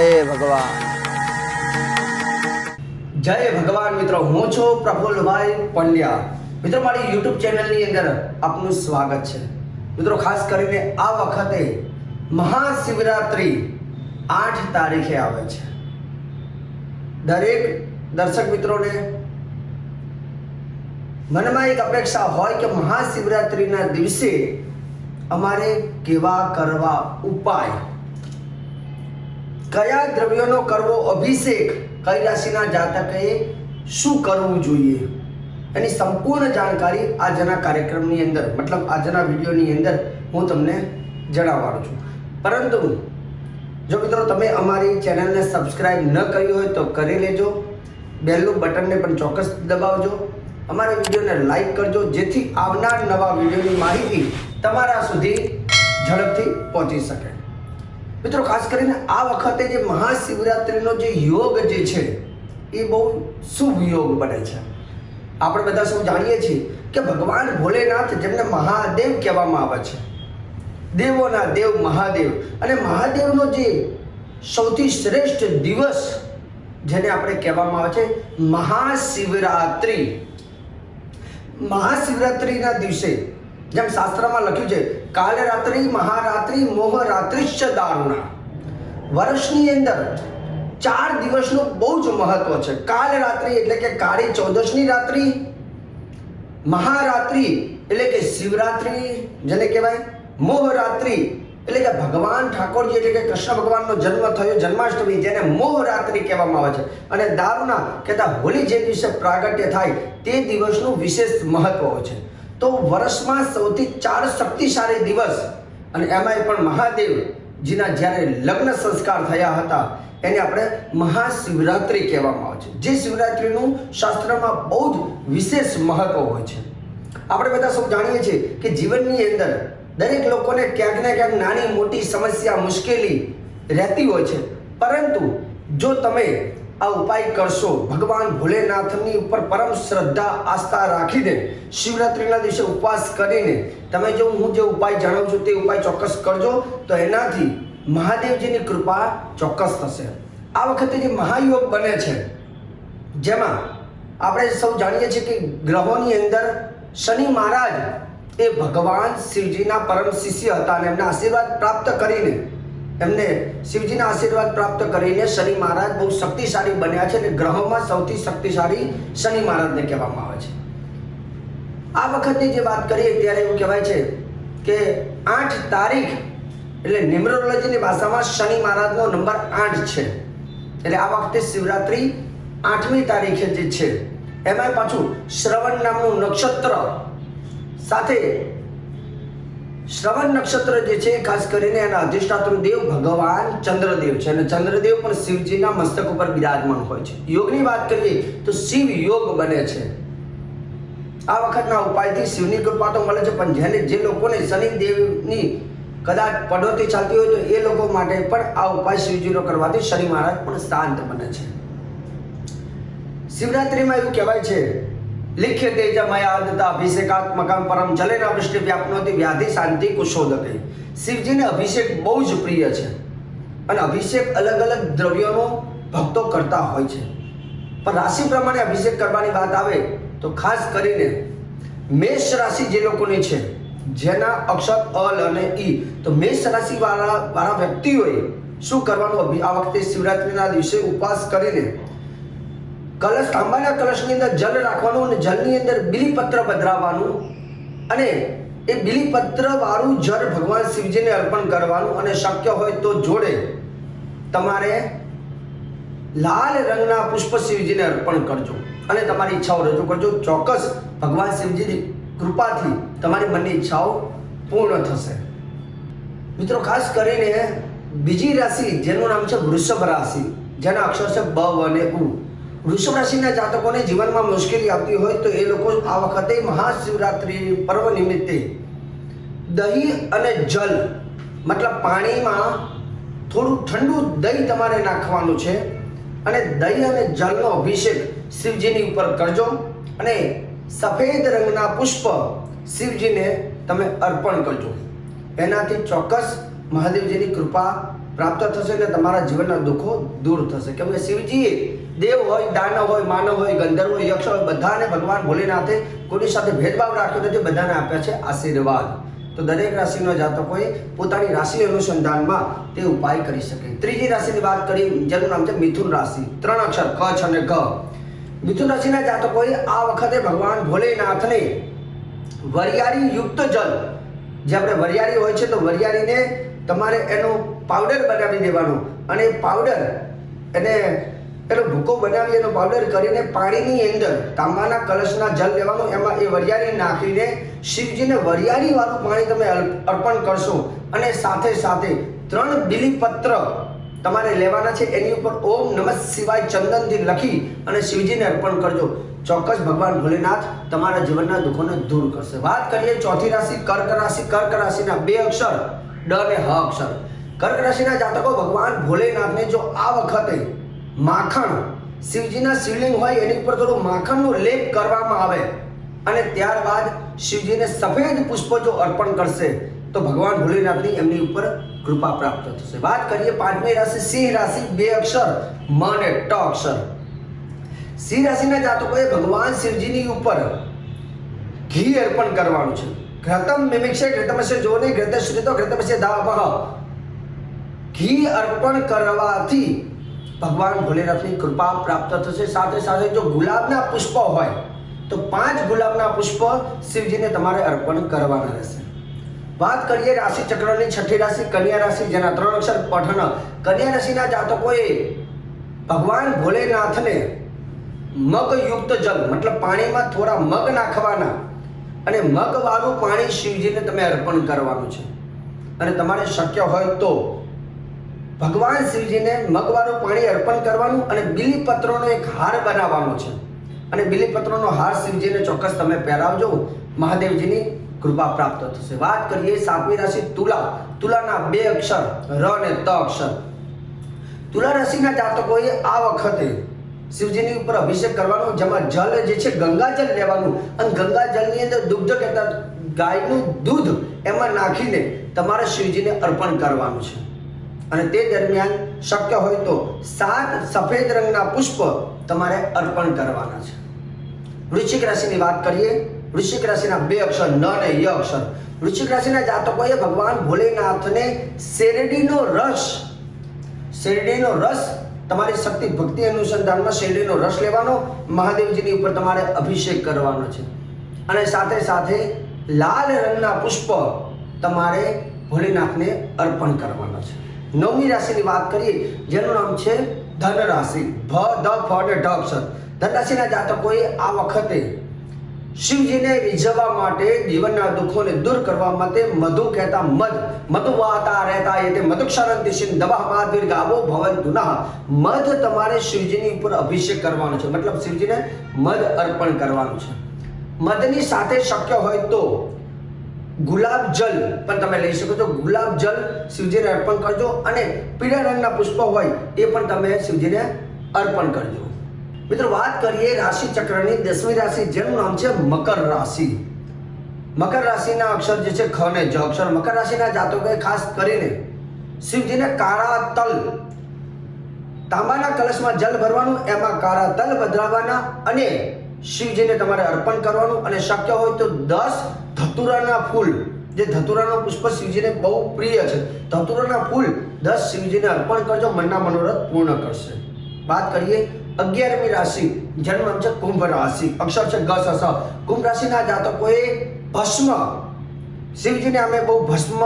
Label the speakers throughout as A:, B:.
A: ભગવાન.
B: જય ભગવાન મિત્રો, હું છું પ્રફુલભાઈ પંડ્યા. મિત્રો, મારી યુટ્યુબ ચેનલની અંદર આપનું સ્વાગત છે. મિત્રો, ખાસ કરીને આ વખતે મહાશિવરાત્રિ આઠ તારીખે આવે છે. દરેક દર્શક મિત્રોને મનમાં એક અપેક્ષા હોય કે મહાશિવરાત્રિના દિવસે અમારે કેવા કરવા ઉપાય કયા દ્રવ્યોનો કરવો અભિષેક કઈ રાશિના જાતકે શું કરવું જોઈએ? એની સંપૂર્ણ જાણકારી આજના કાર્યક્રમની અંદર, મતલબ આજના વિડીયોની અંદર હું તમને જણાવવાનો છું. પરંતુ, જો મિત્રો તમે અમારી ચેનલને સબસ્ક્રાઇબ ન કરી હોય તો કરી લેજો. બેલનું બટનને પણ ચોક્કસ દબાવજો. અમારા વિડીયોને લાઈક કરજો, જેથી આવનાર નવા વિડીયોની માહિતી તમારા સુધી ઝડપથી પહોંચી શકે. મિત્રો, ખાસ કરીને આ વખતે જે મહાશિવરાત્રિનો જે યોગ જે છે, એ બહુ શુભ યોગ બને છે. આપણે બધા સૌ જાણીએ છીએ કે ભગવાન ભોલેનાથ જેમને મહાદેવ કહેવામાં આવે છે. દેવોના દેવ મહાદેવ. અને મહાદેવનો જે સૌથી શ્રેષ્ઠ દિવસ જેને આપણે કહેવામાં આવે છે, મહાશિવરાત્રિ. મહાશિવરાત્રિના દિવસે જેમ શાસ્ત્રમાં લખ્યું છે, કાલે રાત્રિ મહારાત્રિ મોહ રાત્રિશ્ચ દારૂણા. વર્ષની અંદર ચાર દિવસનું બહુ જ મહત્વ છે. કાલ રાત્રિ એટલે કે કાળી ચૌદશની રાત્રિ, મહારાત્રિ એટલે કે શિવરાત્રિ, જેને કહેવાય મોહરાત્રિ એટલે કે ભગવાન ઠાકોરજી એટલે કે કૃષ્ણ ભગવાનનો જન્મ થયો, જન્માષ્ટમી, જેને મોહરાત્રિ કહેવામાં આવે છે. અને દારૂના કહેતા હોળી જે દિવસે પ્રાગટ્ય થાય, તે દિવસનું વિશેષ મહત્વ છે. તો વર્ષમાં સૌથી ચાર શક્તિશાળી દિવસ અને એમાંય પણ મહાદેવજીના જ્યારે લગ્ન સંસ્કાર થયા હતા, એને આપણે મહાશિવરાત્રિ કહેવામાં આવે છે. જે શિવરાત્રિનું શાસ્ત્રમાં બહુ જ વિશેષ મહત્વ હોય છે. આપણે બધા સૌ જાણીએ છીએ કે જીવનની અંદર દરેક લોકોને ક્યાંક ને ક્યાંક નાની મોટી સમસ્યા મુશ્કેલી રહેતી હોય છે. પરંતુ જો તમે આ ઉપાય કરશો. ભગવાન ભોલેનાથની ઉપર પરમ શ્રદ્ધા, આસ્થા રાખીને શિવરાત્રિના દિવસે ઉપવાસ કરીને તમે જો હું જે ઉપાય જણાવું છું તે ઉપાય ચોક્કસ કરજો, તો એનાથી મહાદેવજીની કૃપા ચોક્કસ થશે. આ વખતે જે મહાયોગ બને છે, જેમાં આપણે સૌ જાણીએ છીએ કે ગ્રહોની અંદર શનિ મહારાજ એ ભગવાન શિવજીના પરમ શિષ્ય હતા અને એમના આશીર્વાદ પ્રાપ્ત કરીને એમને શિવજીના આશીર્વાદ પ્રાપ્ત કરીને શનિ મહારાજ બહુ શક્તિશાળી બન્યા છે અને ગ્રહોમાં સૌથી શક્તિશાળી શનિ મહારાજને કહેવામાં આવે છે. આ વખતની જે વાત કરીએ ત્યારે એવું કહેવાય છે કે આઠ તારીખ એટલે ન્યુમરોલોજીની ભાષામાં શનિ મહારાજનો નંબર આઠ છે. એટલે આ વખતે શિવરાત્રિ આઠમી તારીખે જે છે એમાં પાછું શ્રવણ નામનું નક્ષત્ર સાથે શ્રવણ નક્ષત્ર જે છે, ખાસ કરીને એના અધિષ્ઠાતૃ દેવ ભગવાન ચંદ્રદેવ છે. અને ચંદ્રદેવ પણ શિવજીના મસ્તક ઉપર બિરાજમાન હોય છે. યોગની વાત કરીએ તો શિવ યોગ બને છે. આ વખતના ઉપાયથી શિવની કૃપા તો મળે છે, પણ જેને જે લોકોને શનિદેવની કદાચ પડોતી ચાલતી હોય તો એ લોકો માટે પણ આ ઉપાય શિવજીનો કરવાથી શનિ મહારાજ પણ શાંત બને છે. શિવરાત્રિમાં એવું કહેવાય છે લિખ્ય તેજ મયાદતા અભિષેકાત્મકમ પરમ જલેના વૃષ્ટિ વ્યાપનોતી વ્યાધિ શાંતિ કુશોદકે શિવજીને અભિષેક બહુ જ પ્રિય છે અને અભિષેક અલગ અલગ દ્રવ્યોનો ભક્તો કરતા હોય છે. પણ રાશિ પ્રમાણે અભિષેક કરવાની વાત આવે તો ખાસ કરીને મેષ રાશિ જે લોકોની છે, જેના અક્ષર અલ અને ઈ, તો મેષ રાશિ વાળા વાળા વ્યક્તિઓએ શું કરવાનું? આ વખતે શિવરાત્રિના દિવસે ઉપવાસ કરીને કલશ તાંબાના કલશની અંદર જલ રાખવાનું અને જલની અંદર બિલીપત્ર પધરાવવાનું અને એ બિલીપત્રવાળું જળ ભગવાન શિવજીને અર્પણ કરવાનું અને શક્ય હોય તો જોડે તમારે લાલ રંગના પુષ્પ શિવજીને અર્પણ કરજો અને તમારી ઈચ્છાઓ રજૂ કરજો. ચોક્કસ ભગવાન શિવજીની કૃપાથી તમારી મનની ઈચ્છાઓ પૂર્ણ થશે. મિત્રો, ખાસ કરીને બીજી રાશિ, જેનું નામ છે વૃષભ રાશિ, જેના અક્ષર છે બ અને ઉ. વૃષભ રાશિના જાતકોને જીવનમાં મુશ્કેલી આવતી હોય તો એ લોકો આ વખતે મહાશિવરાત્રિ પર્વ નિમિત્તે દહીં અને જલ, મતલબ પાણીમાં થોડું ઠંડુ દહીં તમારે નાખવાનું છે અને દહીં અને જલનો અભિષેક શિવજીની ઉપર કરજો અને સફેદ રંગના પુષ્પ શિવજીને તમે અર્પણ કરજો. એનાથી ચોક્કસ મહાદેવજીની કૃપા પ્રાપ્ત થશે ને તમારા જીવનના દુઃખો દૂર થશે. કેમ કે શિવજીએ દેવ હોય, દાનવ હોય, માનવ હોય, ગંધર્વ હોય, યક્ષ હોય, બધાને ભગવાન ભોલેનાથે કોની સાથે ભેદભાવ રાખ્યો નથી, બધાને આપ્યા છે આશીર્વાદ. તો દરેક રાશિનો જાતકોએ પોતાની રાશિ અનુસંધાનમાં તે ઉપાય કરી શકે. ત્રીજી રાશિની વાત કરી, જેનું નામ છે મિથુન રાશિ. ત્રણ અક્ષર ક છ અને ગ મિથુન રાશિના જાતકોએ આ વખતે ભગવાન ભોલેનાથને વરિયાળી યુક્ત જલ, જે આપણે વરિયાળી હોય છે, તો વરિયાળીને તમારે એનો પાવડર બનાવી દેવાનો. અને પાવડર એને એનો ભૂકો બનાવી એનો પાવડર કરીને પાણીની અંદર તાંબાના કલશના જલ લેવાનું, એમાં એ વરિયાળી નાખીને શિવજીને વરિયાળીવાળું પાણી તમે અર્પણ કરશો અને સાથે સાથે ત્રણ બિલીપત્ર તમારે લેવાના છે, એની ઉપર ઓમ નમઃ શિવાય ચંદનથી લખી અને શિવજીને અર્પણ કરજો. ચોક્કસ ભગવાન ભોલેનાથ તમારા જીવનના દુઃખોને દૂર કરશે. વાત કરીએ ચોથી રાશિ, કર્ક રાશિ. કર્ક રાશિના બે અક્ષર, ડ અને હ અક્ષર. કર્ક રાશિના જાતકો ભગવાન ભોલેનાથને જો આ વખતે માખણ. શિવજીના શિવલિંગ હોય એની ઉપર થોડું માખણનો લેપ કરવામાં આવે. અને ત્યારબાદ શિવજીને સફેદ પુષ્પો જો અર્પણ કરશે, તો ભગવાન ભોલેનાથની એમની ઉપર કૃપા પ્રાપ્ત થશે. વાત કરીએ પાંચમી રાશિ, સિંહ રાશિ, બે અક્ષર, મ અને ટ અક્ષર. સિંહ રાશિના જાતકોએ ભગવાન શિવજીની ઉપર ઘી અર્પણ કરવાનું છે. ઘ્રતમ મિમિક્ષે ઘૃતમસ્ય જો નહીં તો શ્રિતો ઘૃતમસ્ય દાપહ ઘી અર્પણ કરવાથી ભગવાન ભોલેનાથની કૃપા પ્રાપ્ત થશે. સાથે સાથે જો ગુલાબના પુષ્પ હોય, તો પાંચ ગુલાબના પુષ્પ શિવજીને તમારે અર્પણ કરવાના રહેશે. વાત કરીએ રાશિ ચક્રની છઠ્ઠી રાશિ, કન્યા રાશિ, જેના ત્રણ અક્ષર પઠન. કન્યા રાશિના જાતકોએ ભગવાન ભોલેનાથને મગયુક્ત જલ, મતલબ પાણીમાં થોડા મગ નાખવાના અને મગવાળું પાણી શિવજીને તમે અર્પણ કરવાનું છે. અને તમારે શક્ય હોય તો ભગવાન શિવજીને મગવાનું પાણી અર્પણ કરવાનું અને બિલીપત્રોનો એક હાર બનાવવાનો છે. અને બિલીપત્રોનો હાર શિવજીને ચોક્કસ તમે પહેરાવજો. મહાદેવજીની કૃપા પ્રાપ્ત થશે. વાત કરીએ સાતમી રાશિ તુલા. તુલાના બે અક્ષર, ર અને ત અક્ષર. તુલા રાશિના જાતકોએ આ વખતે શિવજીની ઉપર અભિષેક કરવાનો, જેમાં જલ જે છે ગંગાજલ લેવાનું. અને ગંગાજલની અંદર દુગ્ધ કહેતા ગાયનું દૂધ એમાં નાખીને તમારે શિવજીને અર્પણ કરવાનું છે. અને તે દરમિયાન શક્ય હોય તો સાત સફેદ રંગના પુષ્પ તમારે અર્પણ કરવાના છે. વૃશ્ચિક રાશિની વાત કરીએ, વૃશ્ચિક રાશિના બે અક્ષર, ન અને ય અક્ષર. વૃશ્ચિક રાશિના જાતકોએ ભગવાન ભોલેનાથને શેરડીનો રસ શેરડીનો રસ તમારી શક્તિ ભક્તિ અનુસંધાનમાં શેરડીનો રસ લેવાનો, મહાદેવજીની ઉપર તમારે અભિષેક કરવાનો છે. અને સાથે સાથે લાલ રંગના પુષ્પ તમારે ભોલેનાથને અર્પણ કરવાના છે. નવમી રાશિની વાત કરીએ, જેનું નામ છે ધન રાશિ. ભ ધ ફ અને ઢ અક્ષર. ધન જાતકોએ આ વખતે શિવજીને રીઝવવા માટે જીવનના દુઃખોને દૂર કરવા માટે મધુ કહેતા મધ. મધુ વાતા રહેતા એટલે મધુક્ષરણ સિંહ દવા મહાવીર ગાવો ભવન દુનઃ મધ તમારે શિવજીની ઉપર અભિષેક કરવાનો છે. મતલબ શિવજીને મધ અર્પણ કરવાનું છે. મધની સાથે શક્ય હોય તો ગુલાબ જલ. પણ તમે લઈ શકો છો. ગુલાબ જલ શિવજીને અર્પણ કરજો અને પીળા રંગના પુષ્પ હોય એ પણ તમે શિવજીને અર્પણ કરજો. મિત્રો, વાત કરીએ રાશિ ચક્રની દસમી રાશિ, જેનું નામ છે મકર રાશિ. મકર રાશિના અક્ષર જે છે ખ ને જ અક્ષર. મકર રાશિના જાતકોએ ખાસ કરીને શિવજીને કાળા તલ. તાંબાના કલશમાં જલ ભરવાનું, એમાં કાળા તલ બદલાવવાના અને શિવજીને તમારે અર્પણ કરવાનું. અને શક્ય હોય તો દસ ધતુરાના ફૂલ. જે ધતુરાનો પુષ્પ શિવજીને બહુ પ્રિય છે. ધતુરાના ફૂલ દસ શિવજીને અર્પણ કરજો, મનના મનોરથ પૂર્ણ કરશે. વાત કરીએ અગિયારમી રાશિ જન્મ નામ છે કુંભ રાશિ. અક્ષર છે ગ સ કુંભ રાશિના જાતકોએ ભસ્મ. શિવજીને અમે બહુ ભસ્મ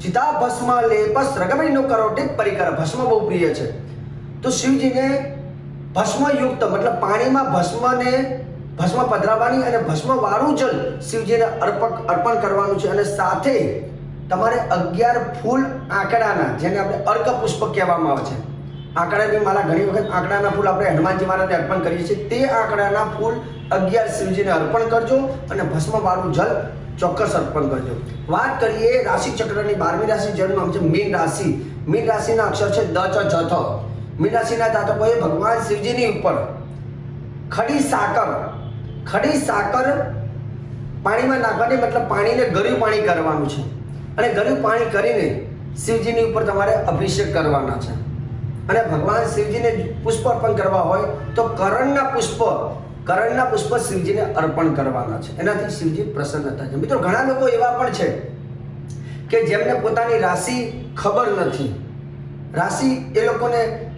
B: ચિતા ભસ્મ લેપસ રગમણીનો કરોટે પરિકર. ભસ્મ બહુ પ્રિય છે. તો શિવજીને ભસ્મયુક્ત, મતલબ પાણીમાં ભસ્મને ભસ્મ પધરાવવાની અને ભસ્મવાળું જલ શિવજીને અર્પક, અર્પણ કરવાનું છે અને સાથે તમારે અગિયાર ફૂલ આંકડાના, જેને આપણે અર્ક પુષ્પ કહેવામાં આવે છે. આંકડાની માલા ઘણી વખત આંકડાના ફૂલ આપણે હનુમાનજી મહારાજને અર્પણ કરીએ છીએ. તે આંકડાના ફૂલ અગિયાર શિવજીને અર્પણ કરજો અને ભસ્મવાળું જલ ચોક્કસ અર્પણ કરજો. વાત કરીએ રાશિ ચક્રની બારમી રાશિ જેનું નામ છે મીન રાશિ. મીન રાશિના અક્ષર છે દ ચ જથ મીન રાશિના જાતકોએ ભગવાન શિવજીની ઉપર ખડી સાકર ખડી સાકર પાણીમાં નાખવાની મતલબ પાણીને ગળ્યું પાણી કરવાનું છે. અને ગળ્યું પાણી કરીને શિવજીની ઉપર તમારે અભિષેક કરવાના છે. અને ભગવાન શિવજીને પુષ્પ અર્પણ કરવા હોય તો કરણના પુષ્પ કરણના પુષ્પ શિવજીને અર્પણ કરવાના છે. એનાથી શિવજી પ્રસન્ન થાય છે. મિત્રો, ઘણા લોકો એવા પણ છે કે જેમને પોતાની રાશિ ખબર નથી. રાશિ એ લોકોને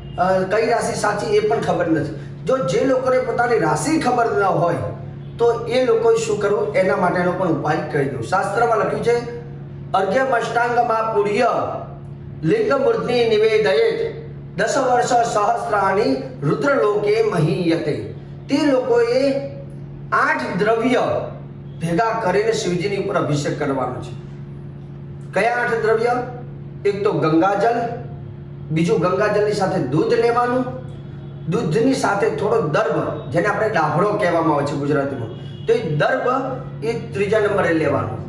B: કઈ રાશિ સાચી એ પણ ખબર નથી. જો જે લોકોને પોતાની રાશિ ખબર ન હોય, તો એ લોકોએ શું કરવું? એના માટેનો પણ ઉપાય કહી દઉં. શાસ્ત્રમાં લખ્યું છે, અર્ઘ્ય મષ્ટાંગમાં પુણ્ય, લિંગ નિવેદયે દસ વર્ષ સહસ્ત્રાણી રુદ્રલોકે મહીયતે. તે લોકોએ આઠ દ્રવ્ય ભેગા કરીને શિવજીની ઉપર અભિષેક કરવાનો છે. કયા આઠ દ્રવ્ય? એક તો ગંગાજલ બીજું ગંગાજલની સાથે દૂધ લેવાનું દૂધની સાથે થોડો દર્ભ જેને આપણે ડાભડો કહેવામાં આવે છે ગુજરાતીમાં. તો એ દર્ભ એ ત્રીજા નંબરે લેવાનું.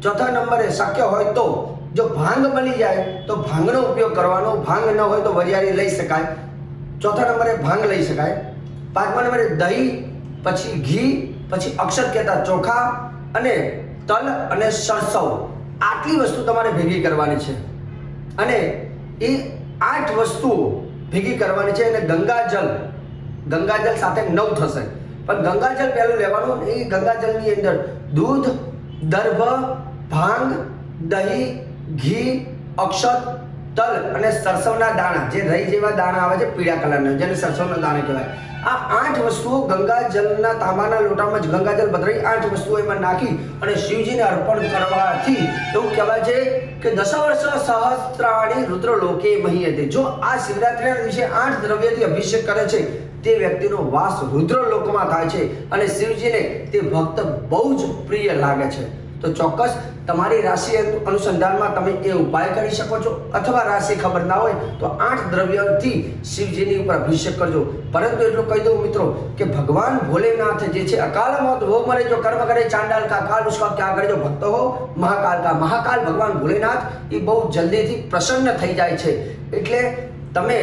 B: ચોથા નંબરે શક્ય હોય તો, જો ભાંગ મળી જાય, તો ભાંગનો ઉપયોગ કરવાનો. ભાંગ ન હોય તો વરિયાળી લઈ શકાય. ચોથા નંબરે ભાંગ લઈ શકાય. પાંચમા નંબરે દહીં, પછી ઘી, પછી અક્ષર કહેતા ચોખા અને તલ અને સરસવ. આટલી વસ્તુ તમારે ભેગી કરવાની છે. અને એ આઠ વસ્તુઓ ભેગી કરવાની છે અને ગંગાજલ ગંગાજલ સાથે નવ થશે. પણ ગંગાજલ પહેલું લેવાનું એ ગંગાજલની અંદર દૂધ, દર્ભ, ભાંગ, દહીં, ઘી, અક્ષત, તલ અને સરસવના દાણા. જે રહી જેવા દાણા આવે છે, પીળા કલરના, જેને સરસવના દાણા કહેવાય. આ આઠ વસ્તુઓ ગંગાજલના તાંબાના લોટામાં જ ગંગાજલ બદલાઈ આઠ વસ્તુઓ એમાં નાખી અને શિવજીને અર્પણ કરવાથી એવું કહેવાય છે કે દસ વર્ષ સહસ્ત્રાણી રુદ્ર લોકે હતી. જો આ શિવરાત્રિના દિવસે આઠ દ્રવ્યથી અભિષેક કરે છે, તે વ્યક્તિનો વાસ રુદ્ર લોકમાં થાય છે અને શિવજીને તે ભક્ત બહુ જ પ્રિય લાગે છે. તો ચોક્કસ તમારી રાશિ અનુસંધાનમાં તમે એ ઉપાય કરી શકો છો. અથવા રાશિ ખબર ના હોય તો આઠ દ્રવ્યથી શિવજીની ઉપર અભિષેક કરજો. પરંતુ એટલું કહી દઉં મિત્રો કે ભગવાન ભોલેનાથ જે છે અકાલ મોત વો મરે જો કર્મ કરે, ચાંડાલ કા કાલ, ઉસકા ક્યાં કરે જો ભક્તો હો, મહાકાલ કા મહાકાલ, ભગવાન ભોલેનાથ, એ બહુ જલ્દીથી પ્રસન્ન થઈ જાય છે. એટલે તમે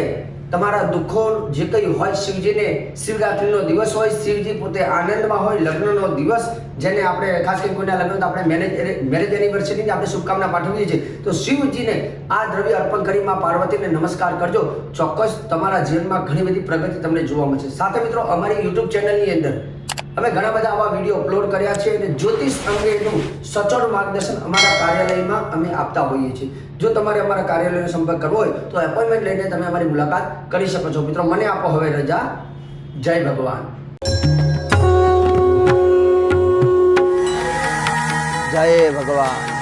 B: તમારા દુઃખો જે કંઈ હોય શિવજીને, શિવરાત્રિનો દિવસ હોય, શિવજી પોતે આનંદમાં હોય, લગ્નનો દિવસ, જેને આપણે ખાસ કરીને કોઈના લગ્ન તો આપણે મેરેજ મેરેજ એનિવર્સરીની આપણે શુભકામના પાઠવીએ છીએ. તો શિવજીને આ દ્રવ્ય અર્પણ કરી માં પાર્વતીને નમસ્કાર કરજો. ચોક્કસ તમારા જીવનમાં ઘણી બધી પ્રગતિ તમને જોવા મળશે. સાથે મિત્રો, અમારી યુટ્યુબ ચેનલની અંદર અમે ઘણા બધા આવા વીડિયો અપલોડ કર્યા છે અને જ્યોતિષ અંગેનું સચોટ માર્ગદર્શન અમારા કાર્યાલયમાં અમે આપતા હોઈએ છીએ. જો તમારે અમારા કાર્યાલયનો સંપર્ક કરવો હોય તો એપોઇન્ટમેન્ટ લઈને તમે અમારી મુલાકાત કરી શકો છો. મિત્રો, મને આપો હવે રજા. જય ભગવાન.
A: જય ભગવાન.